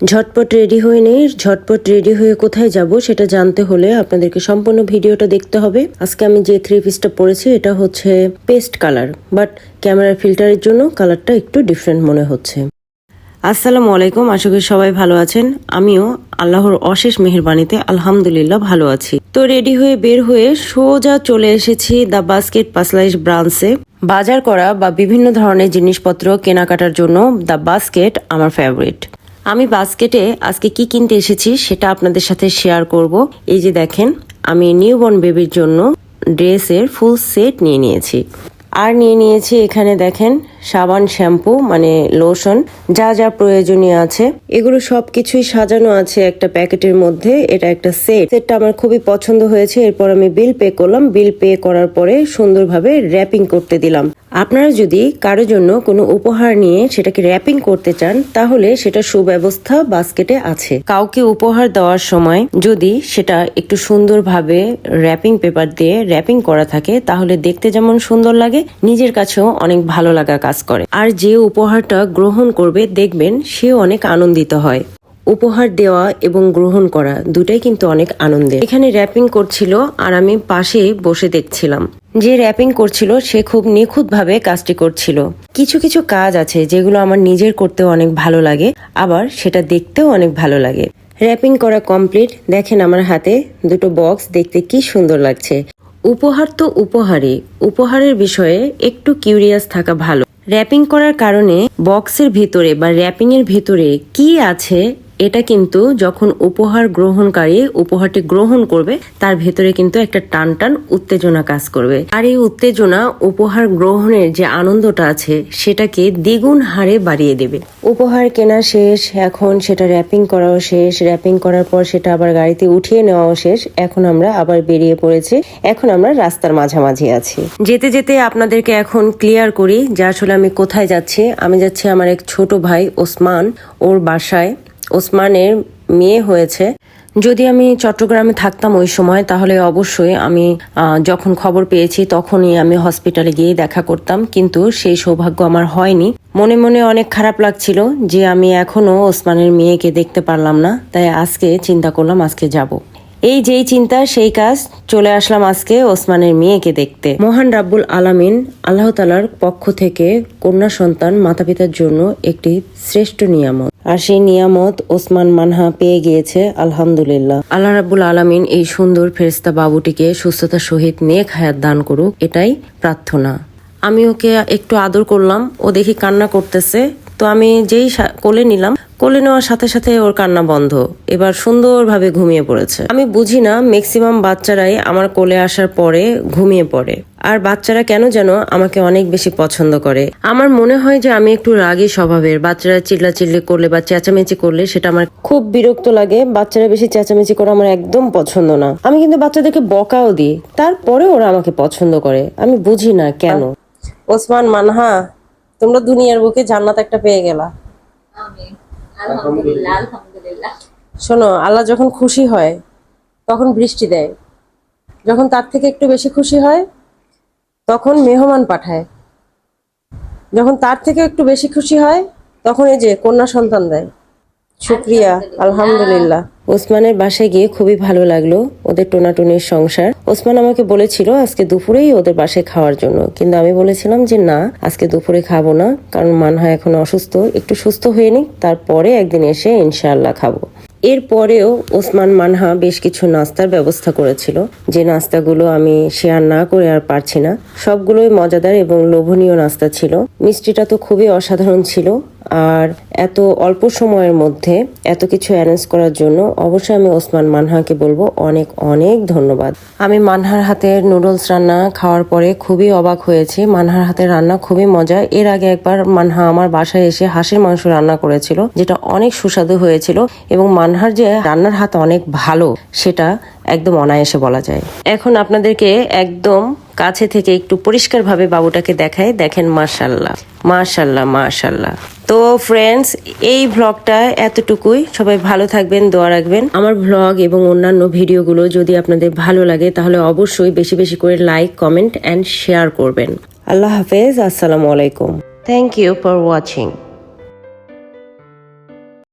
ঝটপট রেডি হয়ে নেই ঝটপট রেডি হয়ে কোথায় যাব সেটা জানতে হলে আপনাদেরকে সম্পূর্ণ ভিডিওটা দেখতে হবে। আজকে আমি যে থ্রি পিসটা পরেছি, এটা হচ্ছে পেস্ট কালার বাট ক্যামেরার ফিল্টারের জন্য কালারটা একটু ডিফারেন্ট মনে হচ্ছে। আসসালামু আলাইকুম, আশা করি সবাই ভালো আছেন। আমিও আল্লাহর অশেষ মেহেরবানিতে আলহামদুলিল্লাহ ভালো আছি। তো রেডি হয়ে বের হয়ে সোজা চলে এসেছি দ্য বাস্কেট পাসলাইশ ব্রাঞ্চে বাজার করা বা বিভিন্ন ধরনের জিনিসপত্র কেনাকাটার জন্য দ্য বাস্কেট আমার ফেভারিট আমি বাস্কেটে আজকে কি কিনতে এসেছি সেটা আপনাদের সাথে শেয়ার করব। এই যে দেখেন, আমি নিউবর্ন বেবির জন্য ড্রেসের ফুল সেট নিয়ে নিয়েছি। আর নিয়ে নিয়েছি এখানে দেখেন সাবান, শ্যাম্পু মানে লোশন, যা যা প্রয়োজনীয় আছে। এগুলো সব কিছুই সাজানো আছে একটা প্যাকেটের মধ্যে। এটা একটা সেট। সেটটা আমার খুবই পছন্দ হয়েছে। এরপর আমি বিল পে করলাম। বিল পে করার পরে সুন্দরভাবে র্যাপিং করতে দিলাম। আপনারা যদি কারও জন্য কোনো উপহার নিয়ে সেটাকে র্যাপিং করতে চান, তাহলে সেটা সুব্যবস্থা বাস্কেটে আছে। কাউকে উপহার দেওয়ার সময় যদি সেটা একটু সুন্দরভাবে র্যাপিং পেপার দিয়ে র্যাপিং করা থাকে, তাহলে দেখতে যেমন সুন্দর লাগে, নিজের কাছেও অনেক ভালো লাগা কাজ করে। আর যে উপহারটা গ্রহণ করবে, দেখবেন সে অনেক আনন্দিত হয়। উপহার দেওয়া এবং গ্রহণ করা দুটাই কিন্তু অনেক আনন্দের। এখানে র্যাপিং করছিল আর আমি পাশে বসে দেখছিলাম। যে র্যাপিং করছিল, সে খুব নিখুঁতভাবে কাজটি করছিল। কিছু কিছু কাজ আছে যেগুলো আমার নিজের করতেও অনেক ভালো লাগে, আবার সেটা দেখতেও অনেক ভালো লাগে। র্যাপিং করা কমপ্লিট। দেখেন আমার হাতে দুটো বক্স, দেখতে কি সুন্দর লাগছে। উপহার তো উপহারই। উপহারের বিষয়ে একটু কিউরিয়াস থাকা ভালো। র্যাপিং করার কারণে বক্সের ভেতরে বা র্যাপিং এর ভেতরে কি আছে এটা কিন্তু যখন উপহার গ্রহণকারী উপহারটি গ্রহণ করবে, তার ভেতরে কিন্তু একটা টান টান উত্তেজনা কাজ করবে। আর এই উত্তেজনা উপহার গ্রহণের যে আনন্দটা আছে, সেটাকে দ্বিগুণ হারে বাড়িয়ে দেবে। উপহার কেনা শেষ, এখন সেটা র্যাপিং করাও শেষ র্যাপিং করার পর সেটা আবার গাড়িতে উঠিয়ে নেওয়াও শেষ, এখন আমরা আবার বেরিয়ে পড়েছি, এখন আমরা রাস্তার মাঝামাঝি আছি। যেতে যেতে আপনাদেরকে এখন ক্লিয়ার করি যে আসলে আমি কোথায় যাচ্ছি। আমি যাচ্ছি আমার এক ছোট ভাই ওসমান, ওর বাসায়। ওসমানের মেয়ে হয়েছে। যদি আমি চট্টগ্রামে থাকতাম ওই সময়, তাহলে অবশ্যই আমি যখন খবর পেয়েছি তখনই আমি হসপিটালে গিয়ে দেখা করতাম। কিন্তু সেই সৌভাগ্য আমার হয়নি। মনে মনে অনেক খারাপ লাগছিল যে আমি এখনও ওসমানের মেয়েকে দেখতে পারলাম না। তাই আজকে চিন্তা করলাম আজকে যাব। এই যেই চিন্তা, সেই কাজ চলে আসলাম আজকে ওসমানের মেয়েকে দেখতে। মহান রাব্বুল আলামিন আল্লাহ তালার পক্ষ থেকে কন্যা সন্তান মাতা পিতার জন্য একটি শ্রেষ্ঠ নিয়ামত। আর সেই নিয়ামত ওসমান মানহা পেয়ে গিয়েছে, আলহামদুলিল্লাহ। আল্লাহ রাব্বুল আলামিন এই সুন্দর ফেরিস্তা বাবুটিকে সুস্থতার সহিত নেক হায়াত দান করুক, এটাই প্রার্থনা। আমি ওকে একটু আদর করলাম, ও দেখি কান্না করতেছে। তো আমি যেই কোলে নিলাম, কোলে নেওয়ার সাথে সাথে ওর কান্না বন্ধ। এবার সুন্দরভাবে ঘুমিয়ে পড়েছে। আমি বুঝি না ম্যাক্সিমাম বাচ্চারাই আমার কোলে আসার পরে ঘুমিয়ে পড়ে। আর বাচ্চারা কেন যেন আমাকে অনেক বেশি পছন্দ করে। আমার মনে হয় যে আমি একটু রাগী স্বভাবের। বাচ্চারা চিল্লাচিল্লি করলে বা চেঁচামেচি করলে সেটা আমার খুব বিরক্ত লাগে। বাচ্চারা বেশি চেঁচামেচি করা আমার একদম পছন্দ না। আমি কিন্তু বাচ্চাদেরকে বকাও দিই। তারপরে ওরা আমাকে পছন্দ করে। আমি বুঝি না কেন। ওসমান মানহা তোমরা দুনিয়ার বুকে জান্নাত একটা পেয়ে গেলা। শোনো আল্লাহ যখন খুশি হয় তখন বৃষ্টি দেয়। যখন তার থেকে একটু বেশি খুশি হয় তখন মেহমান পাঠায়। যখন তার থেকে একটু বেশি খুশি হয় তখন এই যে কন্যা সন্তান দেয়। শুক্রিয়া আলহামদুলিল্লাহ। ওসমানের বাসায় গিয়ে খুবই ভালো লাগল ওদের টোনাটুনির সংসার। ওসমান আমাকে বলেছিল আজকে দুপুরেই ওদের বাসায় খাওয়ার জন্য। কিন্তু আমি বলেছিলাম যে না, আজকে দুপুরে খাব না, কারণ মানহা এখন অসুস্থ। একটু সুস্থ হয়ে নিক, তারপরে একদিন এসে ইনশাআল্লাহ খাব। এরপরেও ওসমান মানহা বেশ কিছু নাস্তার ব্যবস্থা করেছিল। যে নাস্তাগুলো আমি শেয়ার না করে আর পারছি না, সবগুলোই মজাদার এবং লোভনীয় নাস্তা ছিল। মিষ্টিটা তো খুবই অসাধারণ ছিল। আর এত অল্প সময়ের মধ্যে এত কিছু অ্যারেঞ্জ করার জন্য অবশ্যই আমি ওসমান মানহাকে বলব অনেক অনেক ধন্যবাদ। আমি মানহার হাতের নুডলস রান্না খাওয়ার পরে খুবই অবাক হয়েছি। মানহার হাতের রান্না খুবই মজা। এর আগে একবার মানহা আমার বাসায় এসে হাঁসের মাংস রান্না করেছিল, যেটা অনেক সুস্বাদু হয়েছিল এবং মানহার যে রান্নার হাত অনেক ভালো, সেটা একদম অনায়াসে বলা যায়। এখন আপনাদেরকে একদম কাছে থেকে একটু পরিষ্কারভাবে বাবুটাকে দেখায়, দেখেন মাশাল্লাহ মাশাল্লাহ মাশাল্লাহ। তো ফ্রেন্ডস এই ভ্লগটা এতটুকুই। সবাই ভালো থাকবেন, দোয়া রাখবেন। আমার ভ্লগ এবং অন্যান্য ভিডিওগুলো যদি আপনাদের ভালো লাগে, তাহলে অবশ্যই বেশি বেশি করে লাইক কমেন্ট অ্যান্ড শেয়ার করবেন। আল্লাহ হাফেজ, আসসালামু আলাইকুম। Thank you for watching